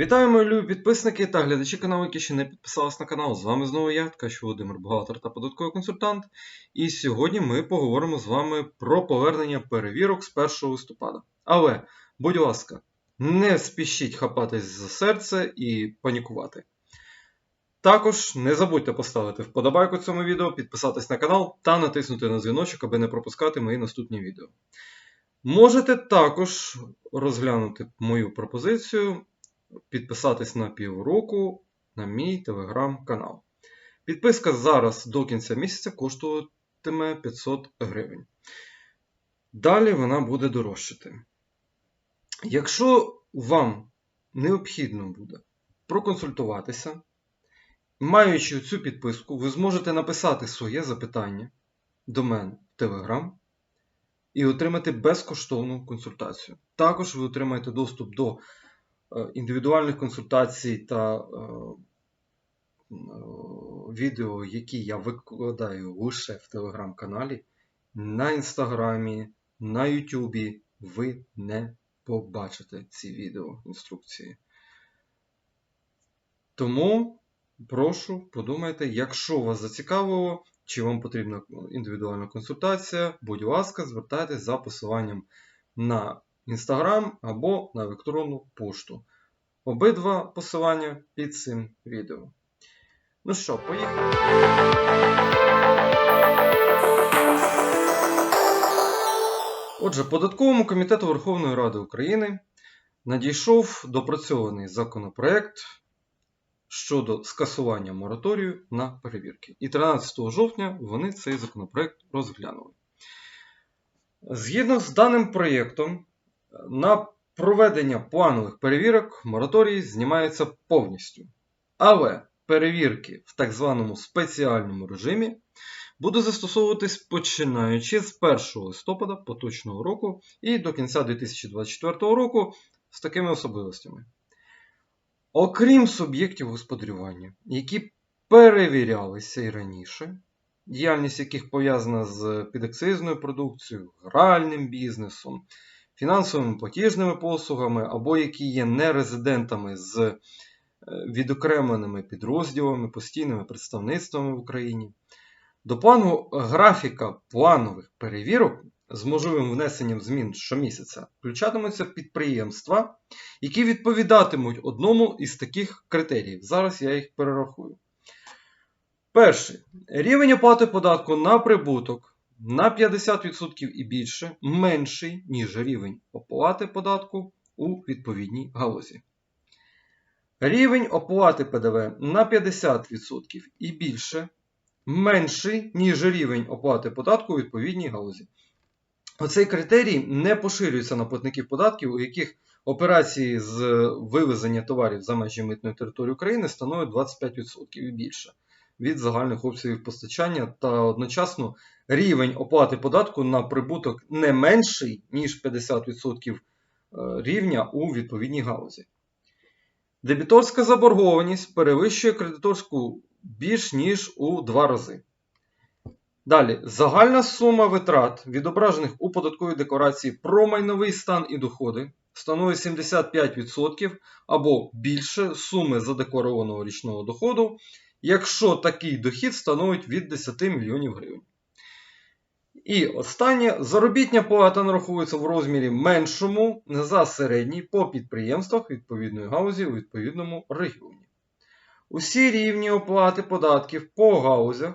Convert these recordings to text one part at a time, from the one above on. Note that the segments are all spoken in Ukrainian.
Вітаю, мої любі підписники та глядачі каналу, які ще не підписались на канал. З вами знову я, Ткач Володимир, бухгалтер та податковий консультант. І сьогодні ми поговоримо з вами про повернення перевірок з 1 листопада. Але, будь ласка, не спішіть хапатись за серце і панікувати. Також не забудьте поставити вподобайку цьому відео, підписатись на канал та натиснути на дзвіночок, аби не пропускати мої наступні відео. Можете також розглянути мою пропозицію підписатись на півроку на мій телеграм-канал. Підписка зараз до кінця місяця коштуватиме 500 гривень. Далі вона буде дорожчати. Якщо вам необхідно буде проконсультуватися, маючи цю підписку, ви зможете написати своє запитання до мене в Телеграм і отримати безкоштовну консультацію. Також ви отримаєте доступ до індивідуальних консультацій та е, е, відео, які я викладаю лише в телеграм-каналі, на інстаграмі, на Ютубі ви не побачите ці відео інструкції. Тому прошу, подумайте, якщо вас зацікавило, чи вам потрібна індивідуальна консультація, будь ласка, звертайтесь за посиланням на Instagram або на електронну пошту. Обидва посилання під цим відео. Ну що, поїхали. Отже, податковому комітету Верховної Ради України надійшов допрацьований законопроект щодо скасування мораторію на перевірки. І 13 жовтня вони цей законопроект розглянули. Згідно з даним проєктом, на проведення планових перевірок мораторій знімається повністю. Але перевірки в так званому спеціальному режимі будуть застосовуватись починаючи з 1 листопада поточного року і до кінця 2024 року з такими особливостями. Окрім суб'єктів господарювання, які перевірялися і раніше, діяльність яких пов'язана з підакцизною продукцією, гральним бізнесом, фінансовими платіжними послугами, або які є нерезидентами з е, відокремленими підрозділами, постійними представництвами в Україні. До плану графіка планових перевірок з можливим внесенням змін щомісяця включатимуться підприємства, які відповідатимуть одному із таких критеріїв. Зараз я їх перерахую. Перший. Рівень оплати податку на прибуток на 50% і більше менший, ніж рівень оплати податку у відповідній галузі. Рівень оплати ПДВ на 50% і більше менший, ніж рівень оплати податку у відповідній галузі. Оцей критерій не поширюється на платників податків, у яких операції з вивезення товарів за межі митної території України становить 25% і більше від загальних обсягів постачання, та одночасно рівень оплати податку на прибуток не менший, ніж 50% рівня у відповідній галузі. Дебіторська заборгованість перевищує кредиторську більш ніж у два рази. Далі, загальна сума витрат, відображених у податковій декларації про майновий стан і доходи, становить 75% або більше суми задекларованого річного доходу, якщо такий дохід становить від 10 мільйонів гривень. І останнє, заробітня плата нараховується в розмірі меншому за середній по підприємствах відповідної гаузі у відповідному регіоні. Усі рівні оплати податків по гаузях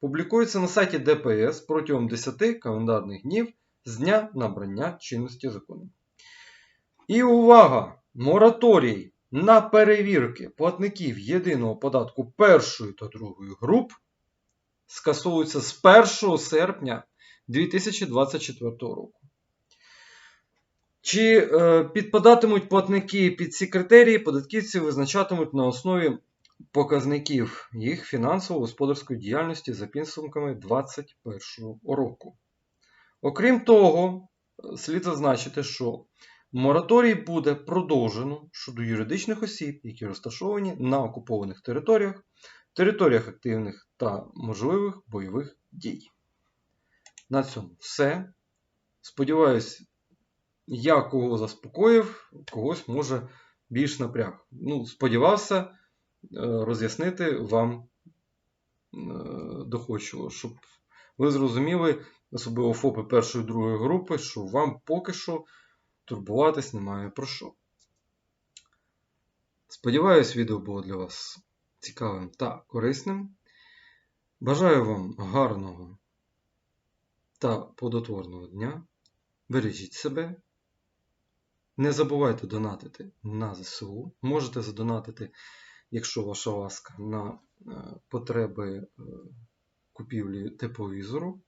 публікуються на сайті ДПС протягом 10 календарних днів з дня набрання чинності закону. І увага! Мораторій на перевірки платників єдиного податку першої та другої груп скасовується з 1 серпня 2024 року. Чи е, підпадатимуть платники під ці критерії, податківці визначатимуть на основі показників їх фінансово-господарської діяльності за підсумками 2021 року. Окрім того, слід зазначити, що мораторій буде продовжено щодо юридичних осіб, які розташовані на окупованих територіях, територіях активних та можливих бойових дій. На цьому все. Сподіваюсь, я кого заспокоїв, когось може більш напряг. Ну, сподівався е, роз'яснити вам е, доходчиво, щоб ви зрозуміли, особливо ФОПи першої і другої групи, що вам поки що турбуватись немає про що. Сподіваюсь, відео було для вас цікавим та корисним. Бажаю вам гарного та плодотворного дня. Бережіть себе. Не забувайте донатити на ЗСУ. Можете задонатити, якщо ваша ласка, на е, потреби е, купівлі тепловізору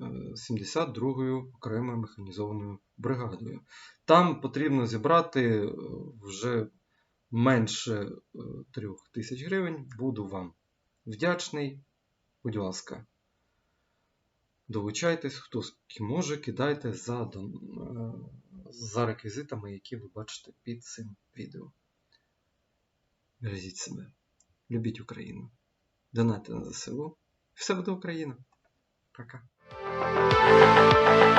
72-ю окремою механізованою бригадою. Там потрібно зібрати е, вже менше 3 тисяч гривень. Буду вам вдячний. Будь ласка, долучайтесь, хто може, кидайте за, е, за реквізитами, які ви бачите під цим відео. Бережіть себе. Любіть Україну. Донайте на ЗСУ. Все буде Україна. Пока. Thank you.